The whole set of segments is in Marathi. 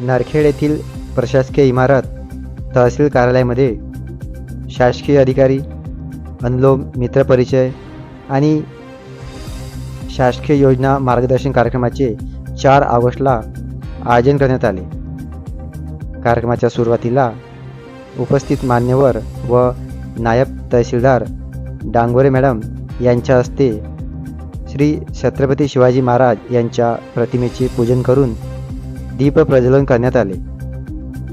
नरखेड येथील प्रशासकीय इमारत तहसील कार्यालयामध्ये शासकीय अधिकारी अनुलोम मित्रपरिचय आणि शासकीय योजना मार्गदर्शन कार्यक्रमाचे चार ऑगस्टला आयोजन करण्यात आले. कार्यक्रमाच्या सुरुवातीला उपस्थित मान्यवर व नायब तहसीलदार डांगोरे मॅडम यांच्या हस्ते श्री छत्रपती शिवाजी महाराज यांच्या प्रतिमेचे पूजन करून दीप प्रज्वलन करण्यात आले.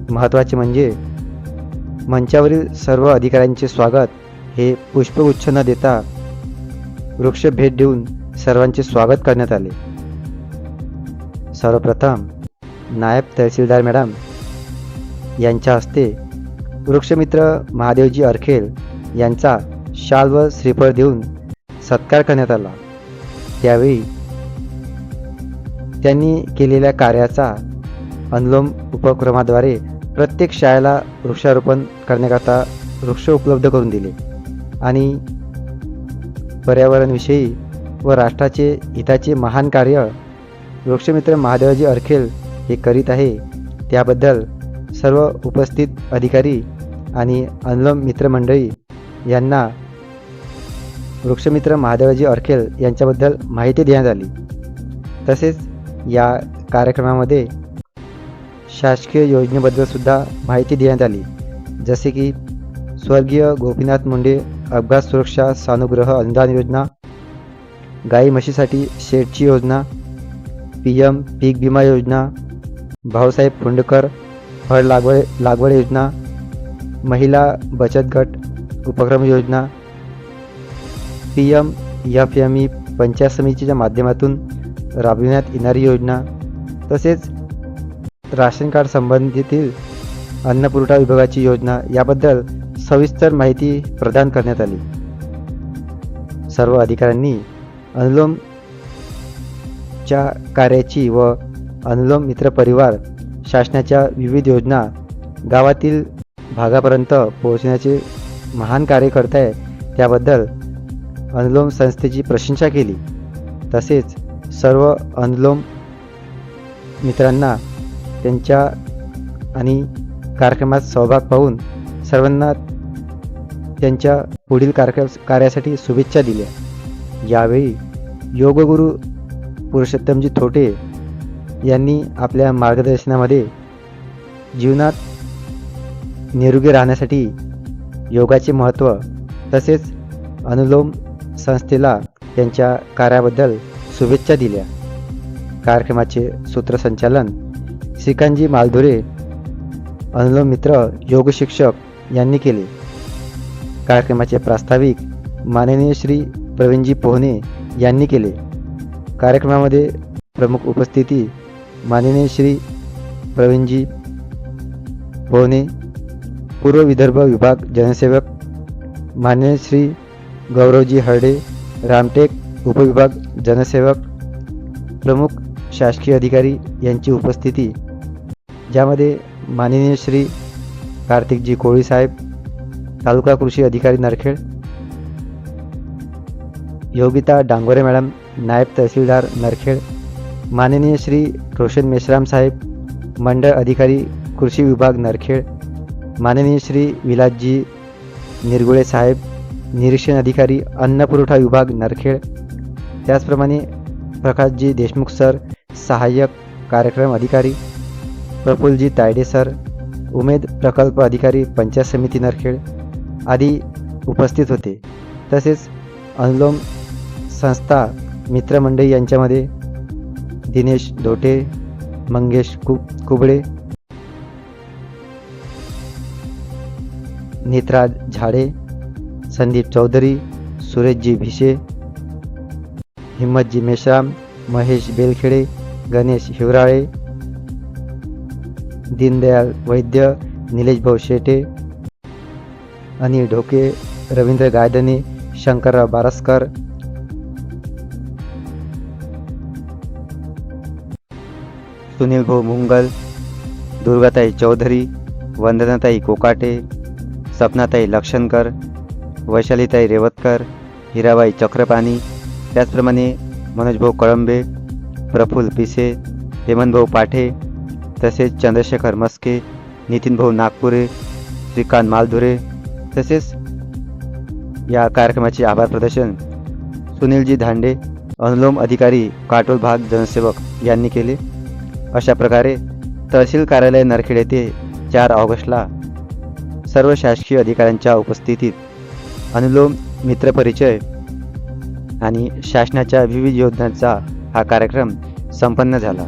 महत्त्वाचे म्हणजे मंचावरील सर्व अधिकाऱ्यांचे स्वागत हे पुष्पगुच्छ न देता वृक्ष भेट देऊन सर्वांचे स्वागत करण्यात आले. सर्वप्रथम नायब तहसीलदार मॅडम यांच्या हस्ते वृक्षमित्र महादेवजी अरखेल यांचा शाल व श्रीफळ देऊन सत्कार करण्यात आला. त्यावेळी त्यांनी केलेल्या कार्याचा अनुलोम उपक्रमाद्वारे प्रत्येक शाळेला वृक्षारोपण करण्याकरता वृक्ष उपलब्ध करून दिले. आणि पर्यावरणविषयी व राष्ट्राचे हिताचे महान कार्य वृक्षमित्र महादेवजी अरखेल हे करीत आहे त्याबद्दल सर्व उपस्थित अधिकारी आणि अनुलोम मित्रमंडळी यांना वृक्षमित्र महादेवजी अरखेल यांच्याबद्दल माहिती देण्यात आली. तसेच या कार्यक्रमामध्ये शासकीय योजनेबद्दल सुद्धा माहिती देण्यात आली. जसे की स्वर्गीय गोपीनाथ मुंडे अपघात सुरक्षा सानुग्रह अनुदान योजना गाई म्हशीसाठी शेडची योजना पी एम पीक विमा योजना भाऊसाहेब फुंडकर फळ लागवड लागवड योजना महिला बचत गट उपक्रम योजना P M F M E panchayat समितीच्या माध्यमातून राबविण्यात येणारी योजना तसेच राशन कार्ड संबंधितील अन्नपुरवठा विभागाची योजना याबद्दल सविस्तर माहिती प्रदान करण्यात आली. सर्व अधिकाऱ्यांनी अनुलोमच्या कार्याची व अनुलोम मित्र परिवार शासनाच्या विविध योजना गावातील भागापर्यंत पोहोचण्याचे महान कार्य करत आहे त्याबद्दल अनुलोम संस्थेची प्रशंसा केली. तसेच सर्व अनुलोम मित्रांना त्यांच्या आणि कार्यक्रमात सहभाग पाहून सर्वांना त्यांच्या पुढील कार्य कार्यासाठी शुभेच्छा दिल्या. यावेळी योगगुरू पुरुषोत्तमजी थोटे यांनी आपल्या मार्गदर्शनामध्ये जीवनात निरोगी राहण्यासाठी योगाचे महत्त्व तसेच अनुलोम संस्थेला त्यांच्या कार्याबद्दल शुभेच्छा दिल्या. कार्यक्रमाचे सूत्रसंचालन श्रीकांतजी मालधुरे अनुलोम मित्र योग शिक्षक यांनी केले. कार्यक्रमाचे प्रास्ताविक माननीय श्री प्रवीणजी पोहणे यांनी केले. कार्यक्रमामध्ये प्रमुख उपस्थिती माननीय श्री प्रवीणजी पोहणे पूर्व विदर्भ विभाग जनसेवक माननीय श्री गौरवजी हरडे रामटेक उपविभाग जनसेवक प्रमुख शासकीय अधिकारी यांची उपस्थिती ज्यामध्ये माननीय श्री कार्तिकजी कोळी साहेब तालुका कृषी अधिकारी नरखेड योगिता डांगोरे मॅडम नायब तहसीलदार नरखेड माननीय श्री रोशन मेश्राम साहेब मंडळ अधिकारी कृषी विभाग नरखेड माननीय श्री विलासजी निरगुळे साहेब निरीक्षण अधिकारी अन्नपुरवठा विभाग नरखेड त्याचप्रमाणे प्रकाशजी देशमुख सर सहाय्यक कार्यक्रम अधिकारी प्रफुल्लजी तायडे सर उमेद प्रकल्प अधिकारी पंचायत समिती नरखेड आदी उपस्थित होते. तसेच अनुलोम संस्था मित्रमंडळी यांच्यामध्ये दिनेश धोटे मंगेश कु कुबडे नेत्राज झाडे संदीप चौधरी सुरेशजी भिशे हिम्मतजी मेश्राम महेश बेलखेडे गणेश हिवराळे दीनदयाल वैद्य निलेश भाऊ शेटे अनिल ढोके रवींद्र गायदने शंकरराव बारसकर. सुनील भाऊ मुंगल दुर्गाताई चौधरी वंदनाताई कोकाटे सपनाताई लक्षणकर वैशालीताई रेवतकर हिराबाई चक्रपाणी त्याचप्रमाणे मनोजभाऊ कळंबे प्रफुल्ल पिसे हेमंतभाऊ पाठे तसेच चंद्रशेखर मस्के नितीनभाऊ नागपुरे श्रीकांत मालधुरे तसेच या कार्यक्रमाचे आभार प्रदर्शन सुनीलजी धांडे अनुलोम अधिकारी काटोल भाग जनसेवक यांनी केले. अशा प्रकारे तहसील कार्यालय नरखेड येथे चार ऑगस्टला सर्व शासकीय अधिकाऱ्यांच्या उपस्थितीत अनुलोम मित्रपरिचय आणि शासनाच्या विविध योजनांचा हा कार्यक्रम संपन्न झाला.